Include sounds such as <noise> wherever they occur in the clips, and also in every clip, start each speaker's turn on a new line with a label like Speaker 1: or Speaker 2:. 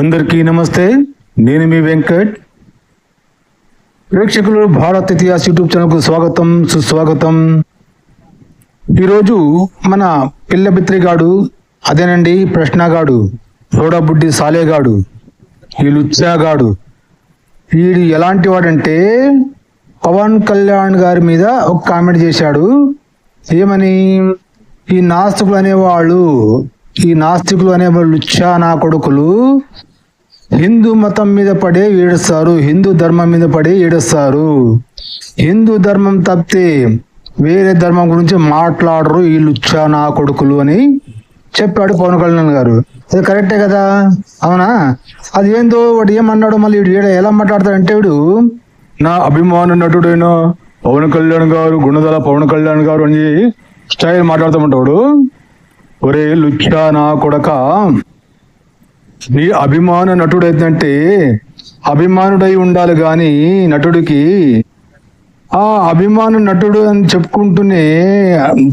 Speaker 1: అందరికీ నమస్తే. నేను మీ వెంకట్. ప్రేక్షకులు భారత్ ఇతిహాస్ యూట్యూబ్ ఛానల్కు స్వాగతం సుస్వాగతం. ఈరోజు మన పిల్లబిత్రిగాడు అదేనండి ప్రశ్నగాడు రోడబుడ్డి సాలేగాడు ఈ లుచ్చాగాడు. వీడు ఎలాంటి వాడంటే పవన్ కళ్యాణ్ గారి మీద ఒక కామెంట్ చేశాడు. ఏమని? ఈ నాస్తికులు అనేవాళ్ళు ఈ నాస్తికులు అనేవాళ్ళు లుచ్చా నా కొడుకులు హిందూ మతం మీద పడే ఏడుస్తారు హిందూ ధర్మం మీద పడే ఏడుస్తారు. హిందూ ధర్మం తప్పితే వేరే ధర్మం గురించి మాట్లాడరు ఈ నా కొడుకులు అని చెప్పాడు పవన్ కళ్యాణ్ గారు. అది కరెక్టే కదా? అవునా? అది ఏందో వాడు ఏమన్నాడు మళ్ళీ వీడు ఈడ ఎలా మాట్లాడతాడంటే వీడు నా అభిమాన నటుడైన పవన్ కళ్యాణ్ గారు గుణదల పవన్ కళ్యాణ్ గారు అని స్టైల్ మాట్లాడుతామంటాడు ఒరే లుచ్చా నా కొడక నీ అభిమాన నటుడైందంటే అభిమానుడై ఉండాలి గాని నటుడికి ఆ అభిమాన నటుడు అని చెప్పుకుంటూనే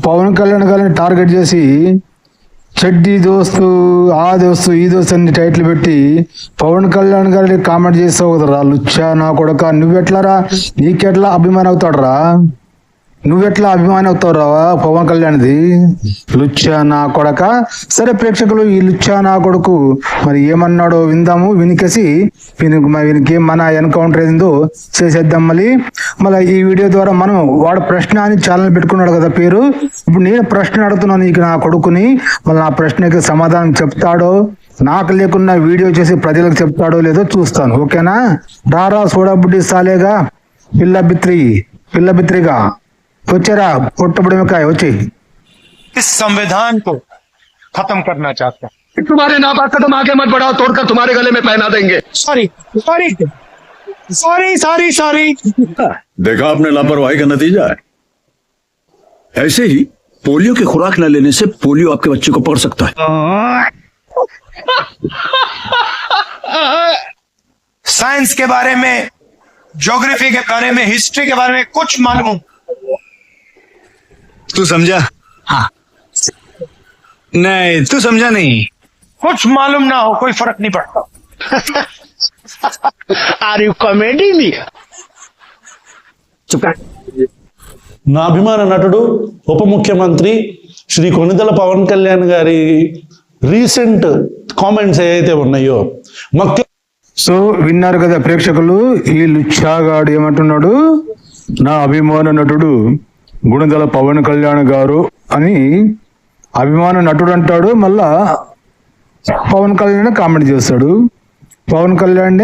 Speaker 1: పవన్ కళ్యాణ్ గారిని టార్గెట్ చేసి చెడ్డీ దోస్తు ఆ దోస్తు ఈ దోస్తు అని టైటిల్ పెట్టి పవన్ కళ్యాణ్ గారిని కామెంట్ చేస్తావు కదరా లుచ్చా నా కొడక నువ్వెట్లారా నీకెట్లా అభిమానం అవుతాడురా నువ్వెట్లా అభిమాని అవుతావురా పవన్ కళ్యాణ్ది? లుచ్చా నా కొడక? సరే ప్రేక్షకులు ఈ లుచ్చా నా కొడుకు. మరి ఏమన్నాడో విందాము వినికేసి. వీనికి వీనికి మన ఎన్కౌంటర్ ఏందో చేసేద్దాం మళ్ళీ. మళ్ళీ ఈ వీడియో ద్వారా మనం వాడు ప్రశ్న అని ఛానల్ పెట్టుకున్నాడు కదా పేరు. ఇప్పుడు నేను ప్రశ్న అడుగుతున్నాను నీకు నా కొడుకుని. మళ్ళీ నా ప్రశ్నకి సమాధానం చెప్తాడో? నాకు లేకుండా వీడియో చేసి ప్రజలకు చెప్తాడో లేదో చూస్తాను ఓకేనా? రారా సోడాబుడ్డి సాలేగా. పిల్ల బిత్రి పిల్ల బిత్రిగా. వచ్చారా పుట్టబడికాయ వచ్చి
Speaker 2: इस संविधान को खत्म करना चाहते हैं
Speaker 3: तुम्हारे नापाक कदम आगे मत बढ़ाओ तोड़कर तुम्हारे गले में पहना देंगे
Speaker 2: sorry sorry sorry sorry sorry
Speaker 4: देखा आपने लापरवाही का नतीजा है ऐसे ही पोलियो की खुराक न लेने से पोलियो आपके बच्चे को पकड़ सकता है
Speaker 2: साइंस के बारे में ज्योग्राफी के बारे में हिस्ट्री के बारे में कुछ मालूम
Speaker 5: तू समझा हाँ नहीं तू समझा नहीं
Speaker 2: कुछ मालूम ना हो कोई फर्क नहीं पड़ता <laughs>
Speaker 3: आर यू कॉमेडी में
Speaker 6: నా అభిమాన నటుడు ఉప ముఖ్యమంత్రి శ్రీ కొనిదల పవన్ కళ్యాణ్ గారి రీసెంట్ కామెంట్స్ ఏవైతే ఉన్నాయో మొక్క
Speaker 1: సో విన్నారు కదా ప్రేక్షకులు ఈ లుచ్చాగాడు ఏమంటున్నాడు నా అభిమాన నటుడు గుణదల పవన్ కళ్యాణ్ గారు అని అభిమాన నటుడు అంటాడు మళ్ళా పవన్ కళ్యాణ్ కామెంట్ చేస్తాడు పవన్ కళ్యాణ్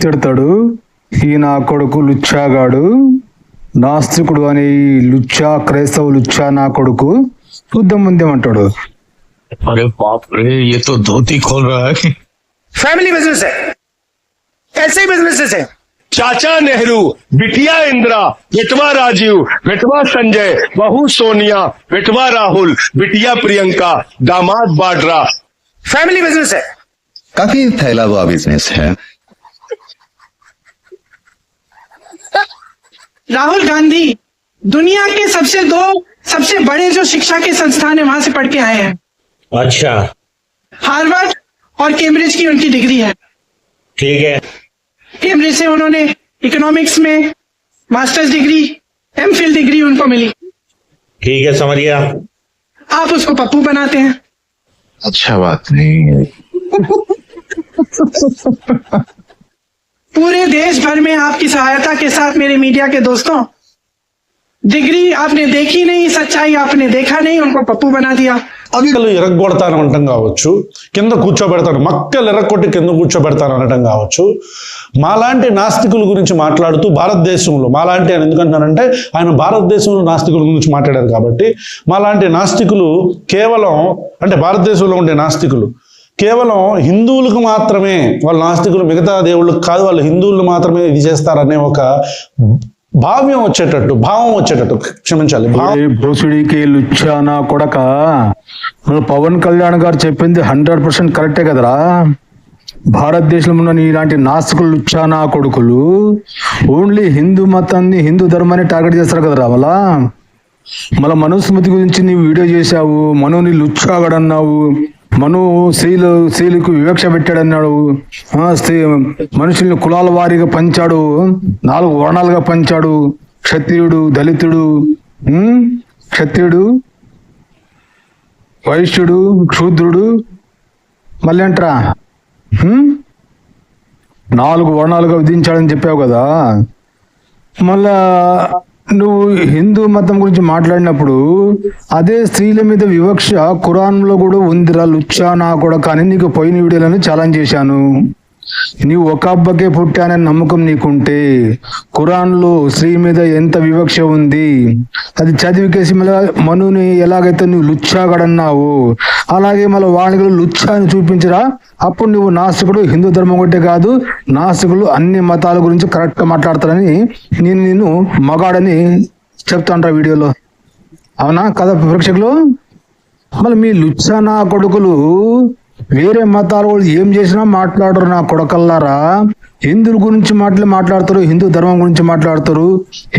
Speaker 1: తిడతాడు ఈ నా కొడుకు లుచ్చాగాడు నాస్తికుడు అని ఈ లుచ్చా క్రైస్తవ లుచ్చా నా కొడుకు చూద్దాం ముందేమంటాడు
Speaker 5: अरे बाप रे ये तो धोती खोल रहा है
Speaker 2: फैमिली बिजनेस है ऐसे ही बिजनेसेस है
Speaker 3: चाचा नेहरू बिटिया इंदिरा बेटवा राजीव बेटवा संजय बहू सोनिया बेटवा राहुल बिटिया प्रियंका दामाद बाड्रा।
Speaker 2: फैमिली बिज़नेस है।
Speaker 7: काफ़ी फैला हुआ बिज़नेस है।
Speaker 8: राहुल गांधी दुनिया के सबसे दो सबसे बड़े जो शिक्षा के संस्थान है वहाँ से पढ़ के आए हैं।
Speaker 9: अच्छा।
Speaker 8: हार्वर्ड और कैम्ब्रिज की उनकी डिग्री है।
Speaker 9: ठीक है।
Speaker 8: कैम्ब्रिज से उन्होंने इकोनॉमिक्स में masters degree M Phil degree उनको मिली।
Speaker 9: ठीक है समझ गया।
Speaker 8: आप उसको पप्पू बनाते हैं।
Speaker 7: अच्छा बात नहीं
Speaker 8: पूरे देश भर में आपकी सहायता के साथ मेरे मीडिया के दोस्तों डिग्री आपने देखी नहीं सच्चाई आपने देखा नहीं उनको पप्पू बना दिया।
Speaker 6: మక్కలు ఎరగొడతాను అనటం కావచ్చు. కింద కూర్చోబెడతాను. మక్కలు ఎరగొట్టి కింద కూర్చోబెడతాను అనటం కావచ్చు. మాలాంటి నాస్తికుల గురించి మాట్లాడుతూ భారతదేశంలో మాలాంటి ఆయన ఎందుకంటున్నానంటే ఆయన భారతదేశంలో నాస్తికుల గురించి మాట్లాడారు కాబట్టి మాలాంటి నాస్తికులు కేవలం అంటే భారతదేశంలో ఉండే నాస్తికులు కేవలం హిందువులకు మాత్రమే వాళ్ళ నాస్తికులు మిగతా దేవుళ్ళకి కాదు వాళ్ళు హిందువులు మాత్రమే ఇది చేస్తారనే ఒక భావ్యం వచ్చేటట్టు భావం వచ్చేటట్టు క్షమించాలి.
Speaker 1: భోసుడికి లుచ్చానా కొడక? పవన్ కళ్యాణ్ గారు చెప్పింది హండ్రెడ్ పర్సెంట్ కరెక్టే కదరా. భారతదేశంలో ఉన్న ఇలాంటి నాస్తికులు లుచ్చానా కొడుకులు ఓన్లీ హిందూ మతాన్ని హిందూ ధర్మాన్ని టార్గెట్ చేస్తారు కదరా వాళ్ళ మళ్ళీ మనుస్మృతి గురించి నీవు వీడియో చేశావు మనోని లుచ్చాగడన్నావు. మను స్త్రీలు స్త్రీలకు వివక్ష పెట్టాడన్నాడు. స్త్రీ మనుషుల్ని కులాల వారీగా పంచాడు. నాలుగు వర్ణాలుగా పంచాడు. క్షత్రియుడు దళితుడు క్షత్రియుడు వైశ్యుడు క్షూద్రుడు మళ్ళీ అంటరా? నాలుగు వర్ణాలుగా విధించాడని చెప్పావు కదా. మళ్ళా నువ్వు హిందూ మతం గురించి మాట్లాడినప్పుడు అదే స్త్రీల మీద వివక్ష ఖురాన్లో కూడా ఉందిరా లుచ్చా నా కూడా కానీ నీకు పోయిన వీడియోలను ఛాలెంజ్ చేశాను. నీవు ఒక అబ్బకే పుట్టానని నమ్మకం నీకుంటే ఖురాన్లో స్త్రీ మీద ఎంత వివక్ష ఉంది? అది చదివికేసి మళ్ళీ మనుని ఎలాగైతే నువ్వు లుచ్చాగడన్నావు అలాగే మళ్ళీ వాళ్ళకి లుచ్చా అని చూపించరా? అప్పుడు నువ్వు నాస్తికుడు హిందూ ధర్మం ఒకటే కాదు నాస్తికులు అన్ని మతాల గురించి కరెక్ట్గా మాట్లాడతారని నేను నిన్ను మగాడని చెప్తాంట్రా వీడియోలో. అవునా? కదా ప్రేక్షకులు? మళ్ళీ మీ లుచ్చా నా కొడుకులు వేరే మతాల వాళ్ళు ఏం చేసినా మాట్లాడరు నా కొడకల్లారా? హిందువుల గురించి మాటలు మాట్లాడతారు హిందూ ధర్మం గురించి మాట్లాడతారు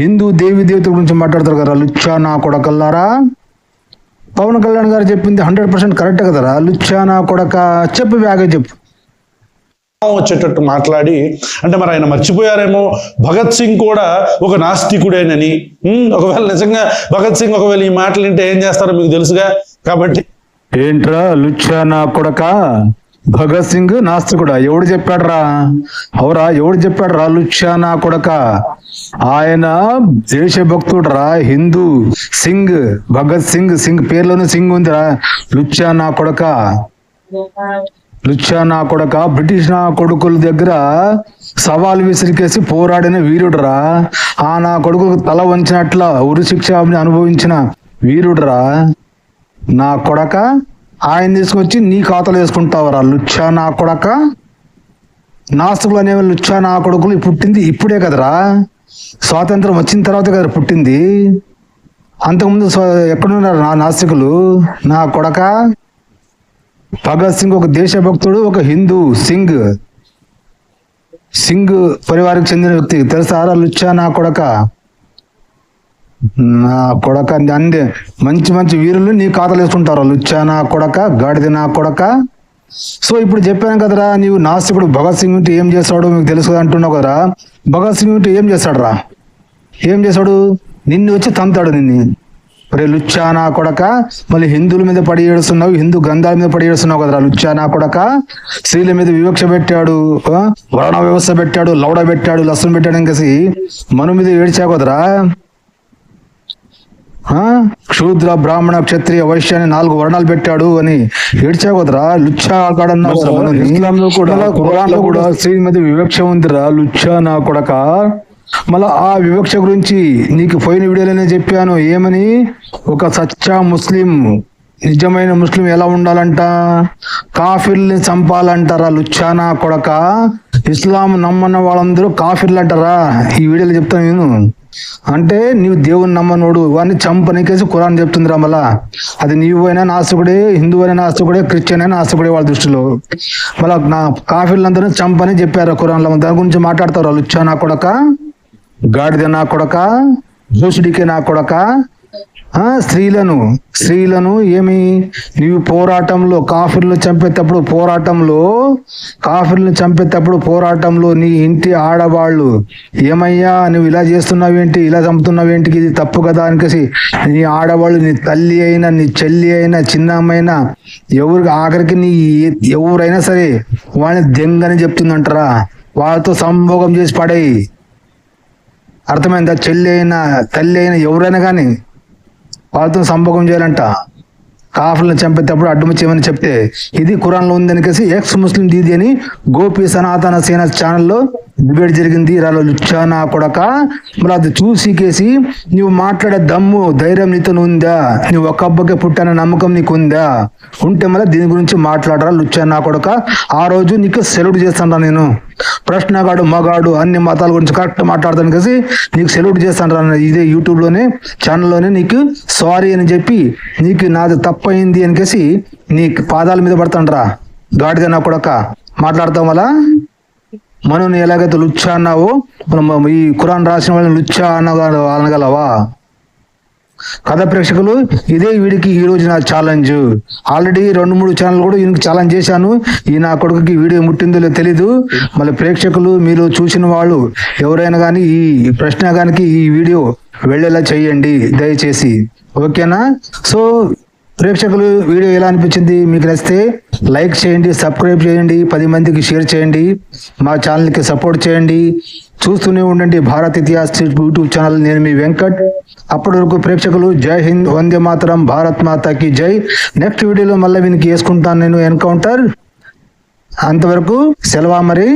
Speaker 1: హిందూ దేవి దేవతల గురించి మాట్లాడతారు కదా లుచ్చా నా కొడకల్లారా? పవన్ కళ్యాణ్ గారు చెప్పింది హండ్రెడ్ పర్సెంట్ కరెక్ట్ కదరా? లుచ్చా నా కొడక చెప్పు బ్యాగే చెప్పు.
Speaker 6: వచ్చేటట్టు మాట్లాడి అంటే మరి ఆయన మర్చిపోయారేమో? భగత్ సింగ్ కూడా ఒక నాస్తికుడేనని. ఒకవేళ నిజంగా భగత్ సింగ్ ఒకవేళ ఈ మాటలు వింటే ఏం చేస్తారో మీకు తెలుసుగా? కాబట్టి
Speaker 1: ఏంట్రా లుచ్చా నా కొడక? భగత్ సింగ్ నాస్తికుడా? ఎవడు చెప్పాడ్రా? అవురా ఎవడు చెప్పాడ్రా లుచ్చా నా కొడక? ఆయన దేశభక్తుడురా హిందూ సింగ్ భగత్ సింగ్ సింగ్ పేర్లోనే సింగ్ ఉందిరా. లుచ్చా నా కొడక? లుచ్చా నా కొడక? బ్రిటిష్ నా కొడుకుల దగ్గర సవాల్ విసిరికేసి పోరాడిన వీరుడురా. ఆ నా కొడుకు తల వంచినట్ల ఉరి శిక్ష అనుభవించిన వీరుడురా. నా కొడక ఆయన తీసుకొచ్చి నీ ఖాతాలో వేసుకుంటావరా లుచ్చా నా కొడక? నాస్తికులు అనేవి లుచ్చా నా కొడుకులు పుట్టింది ఇప్పుడే కదరా? స్వాతంత్రం వచ్చిన తర్వాత కదా పుట్టింది? అంతకుముందు ఎక్కడున్నారు నా నాస్తికులు? నా కొడక? భగత్ సింగ్ ఒక దేశభక్తుడు ఒక హిందూ సింగ్. సింగ్ పరివారికి చెందిన వ్యక్తి. తెలుసారా లుచ్చా నా కొడక? నా కొడక అందే. మంచి మంచి వీరులు నీ ఖాతాలు వేసుకుంటారు. లుచ్చా నా కొడక గాడిద నా కొడక. సో ఇప్పుడు చెప్పాను కదరా నీవు నాస్తికుడు భగత్ సింగ్ ఉంటే ఏం చేస్తాడు? మీకు తెలుసు కదా అంటున్నావు కదరా. భగత్ సింగ్ ఉంటే ఏం చేస్తాడురా? ఏం చేశాడు నిన్ను వచ్చి తంతాడు నిన్ను. రే లుచ్చా నా కొడక మళ్ళీ హిందువుల మీద పడి ఏడుస్తున్నావు హిందూ గ్రంథాల మీద పడి ఏడుస్తున్నావు కదరా లుచ్చా నా కొడక. స్త్రీల మీద వివక్ష పెట్టాడు వర్ణ వ్యవస్థ పెట్టాడు లౌడ పెట్టాడు లస్సును పెట్టాడు ఇంకేసి మను మీద ఏడ్చా కదరా. క్షూద్ర బ్రాహ్మణ క్షత్రియ వైశ్య అని నాలుగు వర్ణాలు పెట్టాడు అని ఏడ్చావు కదరా? లుచ్చా. ఇస్లాంలో కూడా స్త్రీ మీద వివక్ష ఉందిరా లుచ్చా నా కొడక. మళ్ళా ఆ వివక్ష గురించి నీకు పోయిన వీడియోలోనే చెప్పాను. ఏమని? ఒక సచ్చా ముస్లిం నిజమైన ముస్లిం ఎలా ఉండాలంట? కాఫిర్ని చంపాలంటారా లుచ్చానా కొడక? ఇస్లాం నమ్మన్న వాళ్ళందరూ కాఫిర్లు అంటారా ఈ వీడియోలో చెప్తాను నేను. అంటే నీవు దేవుని నమ్మనోడు వాడిని చంపనీకేసి కురాన్ చెప్తుందిరా మళ్ళా. అది నీవు అయినా నాస్తికుడే హిందూ అయినా నాస్తికుడే క్రిస్టియన్ అయినా నాస్తికుడే వాళ్ళ దృష్టిలో. మళ్ళా నా కాఫీలందరూ చంపని చెప్పారు కురాన్లో దాని గురించి మాట్లాడతారు లుచ్చా నా కొడక గాడిద నా కొడక జోసుడికే నా కొడక ఆ స్త్రీలను స్త్రీలను ఏమి? నీవు పోరాటంలో కాఫీలను చంపేటప్పుడు పోరాటంలో కాఫీలను చంపేటప్పుడు పోరాటంలో నీ ఇంటి ఆడవాళ్ళు ఏమయ్యా? నువ్వు ఇలా చేస్తున్నావేంటి? ఇలా చంపుతున్నావేంటి? ఇది తప్పు కదా అనికేసి నీ ఆడవాళ్ళు నీ తల్లి అయినా నీ చెల్లి అయినా చిన్నమ్మైనా ఎవరికి ఆఖరికి నీ ఎవరైనా సరే వాళ్ళని దెంగని చెప్తుందంటారా. వాళ్ళతో సంభోగం చేసి పడేయి. అర్థమైందా? చెల్లి అయినా తల్లి అయినా ఎవరైనా కానీ వాళ్ళతో సంభోగం చేయాలంట. కాఫర్లను చంపేటప్పుడు అడ్డు చేయమని చెప్తే ఇది కురాన్లో ఉంది ఉందనికేసి ఎక్స్ ముస్లిం దీది అని గోపి సనాతన సేన ఛానల్లో డిబేట్ జరిగింది. రాలో లుచ్చానా కొడక మరి అది చూసికేసి నువ్వు మాట్లాడే దమ్ము ధైర్యం నీతో ఉందా? నువ్వు ఒక అబ్బకే నమ్మకం నీకు ఉందా ఉంటే మళ్ళీ దీని గురించి మాట్లాడరా లుచ్చానా కొడక. ఆ రోజు నీకు సెలవుట్ చేస్తాను నేను. ప్రశ్నగాడు మగాడు అన్ని మతాల గురించి కరెక్ట్ మాట్లాడతాను కలిసి నీకు సెల్యూట్ చేస్తాను రా ఇదే యూట్యూబ్లోనే ఛానల్లోనే నీకు సారీ అని చెప్పి నీకు నాది తప్పయింది అనికేసి నీ పాదాల మీద పడతాను రా. గాడిద నా కొడక. మాట్లాడతాం వల్ల మనం ఎలాగైతే లుచ్చా అన్నావో మనం ఈ కురాన్ రాసిన వాళ్ళని లుచ్చా అనగా అనగలవా? కథ ప్రేక్షకులు ఇదే వీడికి ఈ రోజు నా ఛాలెంజ్. ఆల్రెడీ రెండు మూడు ఛానల్ కూడా ఈయనకి ఛాలెంజ్ చేశాను. ఈ నా కొడుకుకి వీడియో ముట్టిందో లేదో తెలీదు. మళ్ళీ ప్రేక్షకులు మీరు చూసిన వాళ్ళు ఎవరైనా కానీ ఈ ప్రశ్న గానికి ఈ వీడియో వెళ్ళేలా చేయండి దయచేసి. ఓకేనా? సో ప్రేక్షకులు వీడియో ఎలా అనిపించింది? మీకు నచ్చితే లైక్ చేయండి సబ్స్క్రైబ్ చేయండి పది మందికి షేర్ చేయండి మా ఛానల్కి సపోర్ట్ చేయండి. చూస్తూనే ఉండండి భారత్ ఇతిహాస్ యూట్యూబ్ ఛానల్. నేను మీ వెంకట్. అప్పటి వరకు ప్రేక్షకులు జై హింద్ వందే మాతరం భారత్ మాతాకి జై. నెక్స్ట్ వీడియోలో మళ్ళీ వీనికి వేసుకుంటాను నేను ఎన్కౌంటర్. అంతవరకు సెలవా మరి.